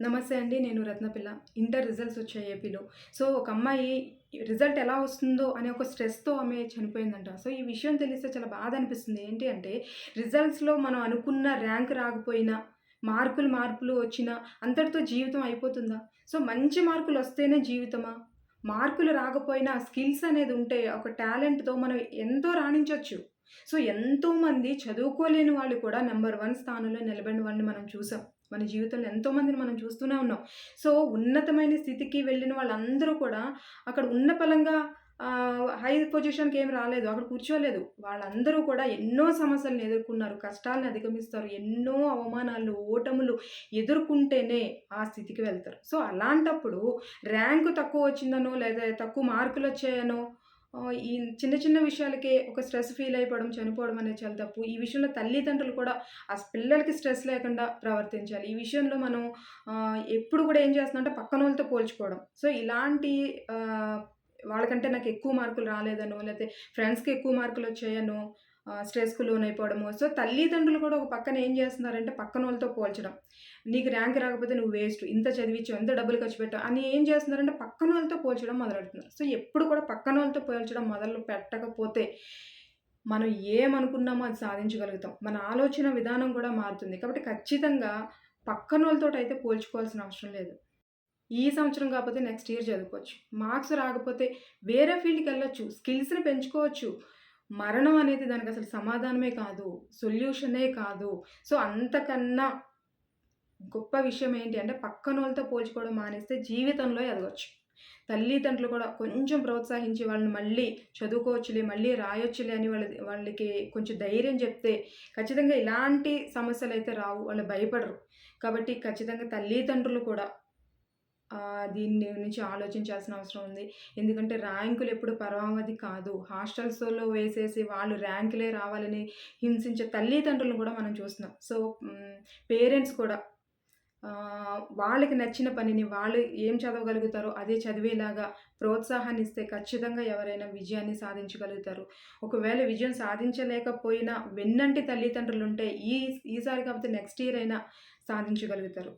నమస్తే అండి. నేను రత్నపిల్ల. ఇంటర్ రిజల్ట్స్ వచ్చాయి ఏపీలో. సో, ఒక అమ్మాయి రిజల్ట్ ఎలా వస్తుందో అనే ఒక స్ట్రెస్‌తో ఆమె చనిపోయిందంట. సో, ఈ విషయం తెలిస్తే చాలా బాధ అనిపిస్తుంది. ఏంటి అంటే రిజల్ట్స్‌లో మనం అనుకున్న ర్యాంక్ రాకపోయినా, మార్కులు మార్పులు వచ్చినా అంతటితో జీవితం అయిపోతుందా? సో, మంచి మార్కులు వస్తేనే జీవితమా? మార్కులు రాకపోయినా స్కిల్స్ అనేది ఉంటే ఒక టాలెంట్‌తో మనం ఎంతో రాణించవచ్చు సో, ఎంతోమంది చదువుకోలేని వాళ్ళు కూడా నెంబర్ వన్ స్థానంలో నిలబడిన వాళ్ళని మనం చూసాం. మన జీవితంలో ఎంతోమందిని మనం చూస్తూనే ఉన్నాం. సో, ఉన్నతమైన స్థితికి వెళ్ళిన వాళ్ళందరూ కూడా అక్కడ ఉన్న పలంగా హై పొజిషన్‌కి ఏమి రాలేదు. అక్కడ కూర్చోలేదు. వాళ్ళందరూ కూడా ఎన్నో సమస్యలను ఎదుర్కొన్నారు. కష్టాలను అధిగమిస్తారు. ఎన్నో అవమానాలు, ఓటములు ఎదుర్కొంటేనే ఆ స్థితికి వెళ్తారు. సో, అలాంటప్పుడు ర్యాంక్ తక్కువ వచ్చిందనో, లేదా తక్కువ మార్కులు వచ్చాయనో ఈ చిన్న చిన్న విషయాలకే ఒక స్ట్రెస్ ఫీల్ అయిపోవడం, చనిపోవడం అనేది చాలా తప్పు. ఈ విషయంలో తల్లిదండ్రులు కూడా ఆ పిల్లలకి స్ట్రెస్ లేకుండా ప్రవర్తించాలి. ఈ విషయంలో మనం ఎప్పుడు కూడా ఏం చేస్తున్నామంటే పక్కనోళ్ళతో పోల్చుకోవడం. సో, ఇలాంటి వాళ్ళకంటే నాకు ఎక్కువ మార్కులు రాలేదనో, లేకపోతే ఫ్రెండ్స్‌కి ఎక్కువ మార్కులొచ్చాయనో ఆహ్, స్ట్రెస్‌కు లోనైపోవడము సో, తల్లిదండ్రులు కూడా ఒక పక్కన ఏం చేస్తున్నారంటే పక్కన వాళ్ళతో పోల్చడం. నీకు ర్యాంక్ రాకపోతే నువ్వు వేస్ట్. ఇంత చదివిచ్చావు, ఎంత డబ్బులు ఖర్చు పెట్టావు అని ఏం చేస్తున్నారంటే పక్కన వాళ్ళతో పోల్చడం మొదలెడుతున్నారు. సో, ఎప్పుడు కూడా పక్కన వాళ్ళతో పోల్చడం మొదలు పెట్టకపోతే మనం ఏమనుకున్నామో అది సాధించగలుగుతాం. మన ఆలోచన విధానం కూడా మారుతుంది. కాబట్టి ఖచ్చితంగా పక్కన అయితే పోల్చుకోవాల్సిన అవసరం లేదు. ఈ సంవత్సరం కాకపోతే నెక్స్ట్ ఇయర్ చదువుకోవచ్చు. మార్క్స్ రాకపోతే వేరే ఫీల్డ్కి వెళ్ళొచ్చు స్కిల్స్‌ని పెంచుకోవచ్చు. మరణం అనేది దానికసలు సమాధానమే కాదు. సొల్యూషనే కాదు. సో, అంతకన్నా గొప్ప విషయం ఏంటి అంటే పక్కన వాళ్ళతో పోల్చుకోవడం మానేస్తే జీవితంలో ఎదగొచ్చు. తల్లిదండ్రులు కూడా కొంచెం ప్రోత్సహించి వాళ్ళని మళ్ళీ చదువుకోవచ్చులే, మళ్ళీ రాయొచ్చులే అని వాళ్ళ వాళ్ళకి కొంచెం ధైర్యం చెప్తే ఖచ్చితంగా ఇలాంటి అయితే రావు. వాళ్ళు భయపడరు. కాబట్టి ఖచ్చితంగా తల్లిదండ్రులు కూడా దీని నుంచి ఆలోచించాల్సిన అవసరం ఉంది. ఎందుకంటే ర్యాంకులు ఎప్పుడు పరమావధి కాదు. హాస్టల్స్‌లో వేసేసి వాళ్ళు ర్యాంకులే రావాలని హింసించే తల్లిదండ్రులను కూడా మనం చూస్తున్నాం. సో, పేరెంట్స్ కూడా వాళ్ళకి నచ్చిన పనిని వాళ్ళు ఏం చదవగలుగుతారో అదే చదివేలాగా ప్రోత్సాహాన్ని ఇస్తే ఖచ్చితంగా ఎవరైనా విజయాన్ని సాధించగలుగుతారు. ఒకవేళ విజయం సాధించలేకపోయినా వెన్నంటి తల్లిదండ్రులు ఉంటే ఈ ఈసారి కాకపోతే నెక్స్ట్ ఇయర్ అయినా సాధించగలుగుతారు.